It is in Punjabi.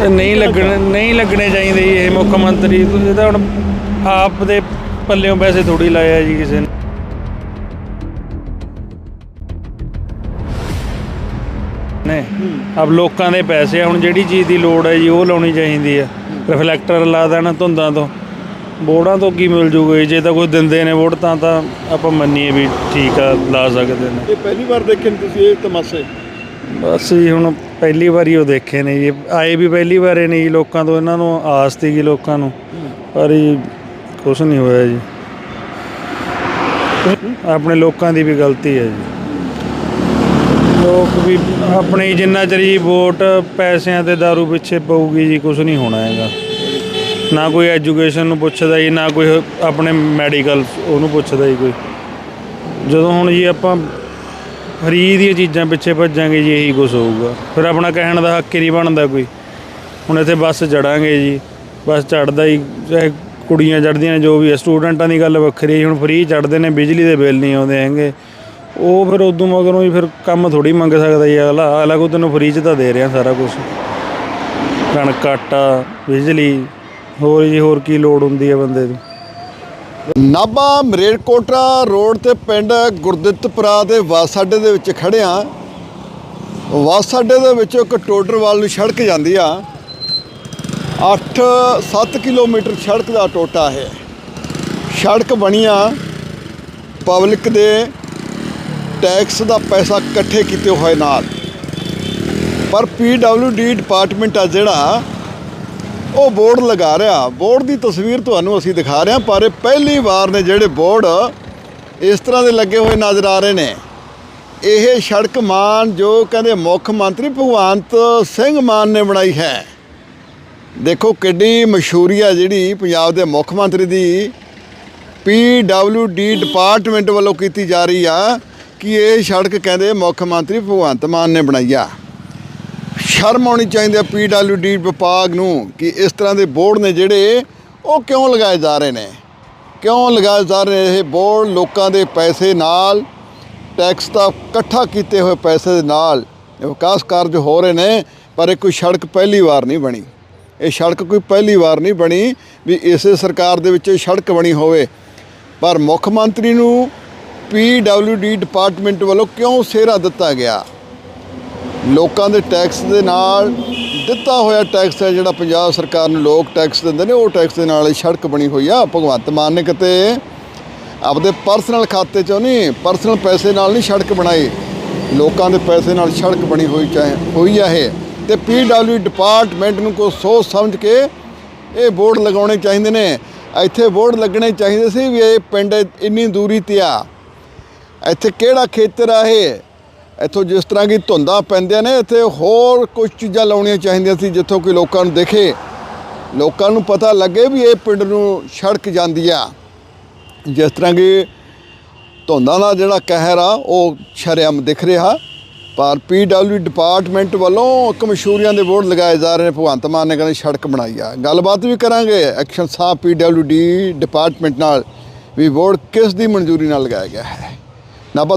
ਨਹੀਂ ਲੱਗਣੇ ਨਹੀਂ ਲੱਗਣੇ ਚਾਹੀਦੇ ਜੀ ਇਹ ਮੁੱਖ ਮੰਤਰੀ। ਇਹ ਤਾਂ ਹੁਣ ਆਪ ਦੇ ਪੱਲਿਓਂ ਪੈਸੇ ਥੋੜੀ ਲਾਇਆ ਜੀ ਕਿਸੇ ਨੇ। ਨੇ, ਆਪ ਲੋਕਾਂ ਦੇ ਪੈਸੇ ਹੁਣ ਜਿਹੜੀ ਚੀਜ਼ ਦੀ ਲੋੜ ਹੈ ਜੀ, ਉਹ ਲਾਉਣੀ ਚਾਹੀਦੀ ਆ ਰਿਫਲੈਕਟਰ ਲਾ ਦੇਣਾ ਧੁੰਦਾਂ ਤੋਂ। ਬੋਰਡਾਂ ਤੋਂ ਕੀ ਮਿਲ ਜੂਗਾ ਜੀ? ਜੇ ਤਾਂ ਕੋਈ ਦਿੰਦੇ ਨੇ ਵੋਟ, ਤਾਂ ਤਾਂ ਆਪਾਂ ਮੰਨੀਏ ਵੀ ਠੀਕ ਆ, ਲਾ ਸਕਦੇ ਨੇ। ਇਹ ਪਹਿਲੀ ਵਾਰ ਦੇਖੇ ਤੁਸੀਂ ਇਹ ਤਮਾਸ਼ੇ? ਬਸ ਜੀ, ਹੁਣ ਪਹਿਲੀ ਵਾਰੀ ਉਹ ਦੇਖੇ ਨੇ ਜੀ। ਆਏ ਵੀ ਪਹਿਲੀ ਵਾਰੇ ਨੇ ਜੀ ਲੋਕਾਂ ਤੋਂ, ਇਹਨਾਂ ਨੂੰ ਆਸ ਸੀਗੀ ਲੋਕਾਂ ਨੂੰ। ਪਰ ਜੀ ਕੁਝ ਨਹੀਂ ਹੋਇਆ ਜੀ। ਆਪਣੇ ਲੋਕਾਂ ਦੀ ਵੀ ਗਲਤੀ ਹੈ ਜੀ। ਲੋਕ ਵੀ ਆਪਣੇ ਜਿੰਨਾ ਚਿਰ ਜੀ ਵੋਟ ਪੈਸਿਆਂ ਤੇ ਦਾਰੂ ਪਿੱਛੇ ਪਊਗੀ ਜੀ ਕੁਝ ਨਹੀਂ ਹੋਣਾ ਹੈਗਾ। ਨਾ ਕੋਈ ਐਜੂਕੇਸ਼ਨ ਨੂੰ ਪੁੱਛਦਾ ਜੀ, ਨਾ ਕੋਈ ਆਪਣੇ ਮੈਡੀਕਲ ਉਹਨੂੰ ਪੁੱਛਦਾ ਜੀ ਕੋਈ। ਜਦੋਂ ਹੁਣ ਜੀ ਆਪਾਂ ਫਰੀ ਦੀਆਂ ਚੀਜ਼ਾਂ ਪਿੱਛੇ ਭੱਜਾਂਗੇ ਜੀ, ਇਹੀ ਕੁਝ ਹੋਊਗਾ। ਫਿਰ ਆਪਣਾ ਕਹਿਣ ਦਾ ਹੱਕ ਹੀ ਨਹੀਂ ਬਣਦਾ ਕੋਈ। ਹੁਣ ਇੱਥੇ ਬੱਸ ਚੜਾਂਗੇ ਜੀ, ਬੱਸ ਚੜਦਾ ਹੀ, ਚਾਹੇ ਕੁੜੀਆਂ ਚੜਦੀਆਂ ਨੇ, ਜੋ ਵੀ ਹੈ ਸਟੂਡੈਂਟਾਂ ਦੀ ਗੱਲ ਵੱਖਰੀ ਹੁਣ ਫ੍ਰੀ ਚੜਦੇ ਨੇ, ਬਿਜਲੀ ਦੇ ਬਿੱਲ ਨਹੀਂ ਆਉਂਦੇ ਹੈਗੇ। ਉਹ ਫਿਰ ਉਦੋਂ ਮਗਰੋਂ ਹੀ ਫਿਰ ਕੰਮ ਥੋੜੀ ਮੰਗ ਸਕਦਾ ਜੀ, ਅਗਲਾ ਅਗਲਾ ਕੋ ਤੈਨੂੰ ਫਰੀ ਚ ਤਾਂ ਦੇ ਰਿਹਾ ਸਾਰਾ ਕੁਝ ਕਣਕ, ਆਟਾ, ਬਿਜਲੀ, ਹੋਰ ਜੀ, ਹੋਰ ਕੀ ਲੋੜ ਹੁੰਦੀ ਹੈ ਬੰਦੇ ਦੀ ਨਾਭਾ ਮਰੇਟਕੋਟਰਾ ਰੋਡ ਤੇ ਪਿੰਡ ਗੁਰਦਿੱਤਪੁਰਾ ਦੇ ਬੱਸ ਅੱਡੇ ਦੇ ਵਿੱਚ ਖੜੇ ਆ ਬੱਸ ਅੱਡੇ ਦੇ ਵਿੱਚੋਂ ਇੱਕ ਟੋਡਰਵਾਲ ਨੂੰ ਸੜਕ ਜਾਂਦੀ ਆ। 8-7 ਕਿਲੋਮੀਟਰ ਸੜਕ ਦਾ ਟੋਟਾ ਹੈ। ਸੜਕ ਬਣੀਆਂ ਪਬਲਿਕ ਦੇ ਟੈਕਸ ਦਾ ਪੈਸਾ ਇਕੱਠੇ ਕੀਤੇ ਹੋਏ ਨਾਲ। ਪਰ ਡੀ ਡਿਪਾਰਟਮੈਂਟ ਆ ਜਿਹੜਾ ਉਹ ਬੋਰਡ ਲਗਾ ਰਿਹਾ। ਬੋਰਡ ਦੀ ਤਸਵੀਰ ਤੁਹਾਨੂੰ ਅਸੀਂ ਦਿਖਾ ਰਹੇ ਹਾਂ, ਪਰ ਇਹ ਪਹਿਲੀ ਵਾਰ ਨੇ ਜਿਹੜੇ ਬੋਰਡ ਇਸ ਤਰ੍ਹਾਂ ਦੇ ਲੱਗੇ ਹੋਏ ਨਜ਼ਰ ਆ ਰਹੇ ਨੇ। ਇਹ ਸੜਕ ਮਾਨ ਜੋ ਕਹਿੰਦੇ ਮੁੱਖ ਮੰਤਰੀ ਭਗਵੰਤ ਸਿੰਘ ਮਾਨ ਨੇ ਬਣਾਈ ਹੈ। ਦੇਖੋ ਕਿੱਡੀ ਮਸ਼ਹੂਰੀ ਆ ਜਿਹੜੀ ਪੰਜਾਬ ਦੇ ਮੁੱਖ ਮੰਤਰੀ ਦੀ ਡੀ ਡਿਪਾਰਟਮੈਂਟ ਵੱਲੋਂ ਕੀਤੀ ਜਾ ਰਹੀ ਆ ਕਿ ਇਹ ਸੜਕ ਕਹਿੰਦੇ ਮੁੱਖ ਮੰਤਰੀ ਭਗਵੰਤ ਮਾਨ ਨੇ ਬਣਾਈ ਆ। ਸ਼ਰਮ ਆਉਣੀ ਚਾਹੀਦੀ ਹੈ ਪੀਡਬਲਯੂਡੀ ਵਿਭਾਗ ਨੂੰ ਕਿ ਇਸ ਤਰ੍ਹਾਂ ਦੇ ਬੋਰਡ ਨੇ ਜਿਹੜੇ, ਉਹ ਕਿਉਂ ਲਗਾਏ ਜਾ ਰਹੇ ਨੇ? ਕਿਉਂ ਲਗਾਏ ਜਾ ਰਹੇ ਨੇ ਇਹ ਬੋਰਡ ਲੋਕਾਂ ਦੇ ਪੈਸੇ ਨਾਲ, ਟੈਕਸ ਦਾ ਇਕੱਠਾ ਕੀਤੇ ਹੋਏ ਪੈਸੇ ਦੇ ਨਾਲ ਵਿਕਾਸ ਕਾਰਜ ਹੋ ਰਹੇ ਨੇ, ਪਰ ਇਹ ਕੋਈ ਸੜਕ ਪਹਿਲੀ ਵਾਰ ਨਹੀਂ ਬਣੀ। ਇਹ ਸੜਕ ਕੋਈ ਪਹਿਲੀ ਵਾਰ ਨਹੀਂ ਬਣੀ ਵੀ ਇਸੇ ਸਰਕਾਰ ਦੇ ਵਿੱਚ ਸੜਕ ਬਣੀ ਹੋਵੇ। ਪਰ ਮੁੱਖ ਮੰਤਰੀ ਨੂੰ ਪੀਡਬਲਯੂਡੀ ਡਿਪਾਰਟਮੈਂਟ ਵੱਲੋਂ ਕਿਉਂ ਸਿਹਰਾ ਦਿੱਤਾ ਗਿਆ? ਲੋਕਾਂ ਦੇ ਟੈਕਸ ਦੇ ਨਾਲ ਦਿੱਤਾ ਹੋਇਆ ਟੈਕਸ ਹੈ ਜਿਹੜਾ ਪੰਜਾਬ ਸਰਕਾਰ ਨੂੰ ਲੋਕ ਟੈਕਸ ਦਿੰਦੇ ਨੇ, ਉਹ ਟੈਕਸ ਦੇ ਨਾਲ ਇਹ ਸੜਕ ਬਣੀ ਹੋਈ ਆ। ਭਗਵੰਤ ਮਾਨ ਨੇ ਕਿਤੇ ਆਪਦੇ ਪਰਸਨਲ ਖਾਤੇ ਚੋਂ ਨਹੀਂ ਪਰਸਨਲ ਪੈਸੇ ਨਾਲ ਨਹੀਂ ਸੜਕ ਬਣਾਈ। ਲੋਕਾਂ ਦੇ ਪੈਸੇ ਨਾਲ ਸੜਕ ਬਣੀ ਹੋਈ ਚਾਹੇ, ਹੋਈ ਆ ਇਹ। ਤੇ ਪੀਡਬਲਯੂ ਡਿਪਾਰਟਮੈਂਟ ਨੂੰ ਕੋ ਸੋਚ ਸਮਝ ਕੇ ਇਹ ਬੋਰਡ ਲਗਾਉਣੇ ਚਾਹੀਦੇ ਨੇ। ਇੱਥੇ ਬੋਰਡ ਲੱਗਣੇ ਚਾਹੀਦੇ ਸੀ ਵੀ ਇਹ ਪਿੰਡ ਇੰਨੀ ਦੂਰੀ ਤੇ ਆ। ਇੱਥੇ ਕਿਹੜਾ ਖੇਤਰ ਆ ਇਹ? ਇੱਥੋਂ ਜਿਸ ਤਰ੍ਹਾਂ ਕੀ ਧੁੰਦਾਂ ਪੈਂਦੀਆਂ ਨੇ ਇੱਥੇ ਹੋਰ ਕੁਝ ਚੀਜ਼ਾਂ ਲਾਉਣੀਆਂ ਚਾਹੀਦੀਆਂ ਸੀ ਜਿੱਥੋਂ ਕਿ ਲੋਕਾਂ ਨੂੰ ਦੇਖੇ। ਲੋਕਾਂ ਨੂੰ ਪਤਾ ਲੱਗੇ ਵੀ ਇਹ ਪਿੰਡ ਨੂੰ ਸੜਕ ਜਾਂਦੀ ਆ। ਜਿਸ ਤਰ੍ਹਾਂ ਕਿ ਧੁੰਦਾਂ ਦਾ ਜਿਹੜਾ ਕਹਿਰ ਆ, ਉਹ ਸ਼ਰਿਆਮ ਦਿਖ ਰਿਹਾ। ਪਰ ਪੀਡਬਲਯੂ ਡਿਪਾਰਟਮੈਂਟ ਵੱਲੋਂ ਇੱਕ ਮਸ਼ਹੂਰੀਆਂ ਦੇ ਬੋਰਡ ਲਗਾਏ ਜਾ ਰਹੇ ਨੇ। ਭਗਵੰਤ ਮਾਨ ਨੇ ਕਹਿੰਦੇ ਸੜਕ ਬਣਾਈ ਆ। ਗੱਲਬਾਤ ਵੀ ਕਰਾਂਗੇ। ਐਕਸ਼ਨ ਸਾਹਿਬ ਪੀਡਬਲਯੂ ਡੀ ਡਿਪਾਰਟਮੈਂਟ ਨਾਲ ਵੀ ਬੋਰਡ ਕਿਸ ਦੀ ਮਨਜ਼ੂਰੀ ਨਾਲ ਲਗਾਇਆ ਗਿਆ ਹੈ? ਨਾਭਾ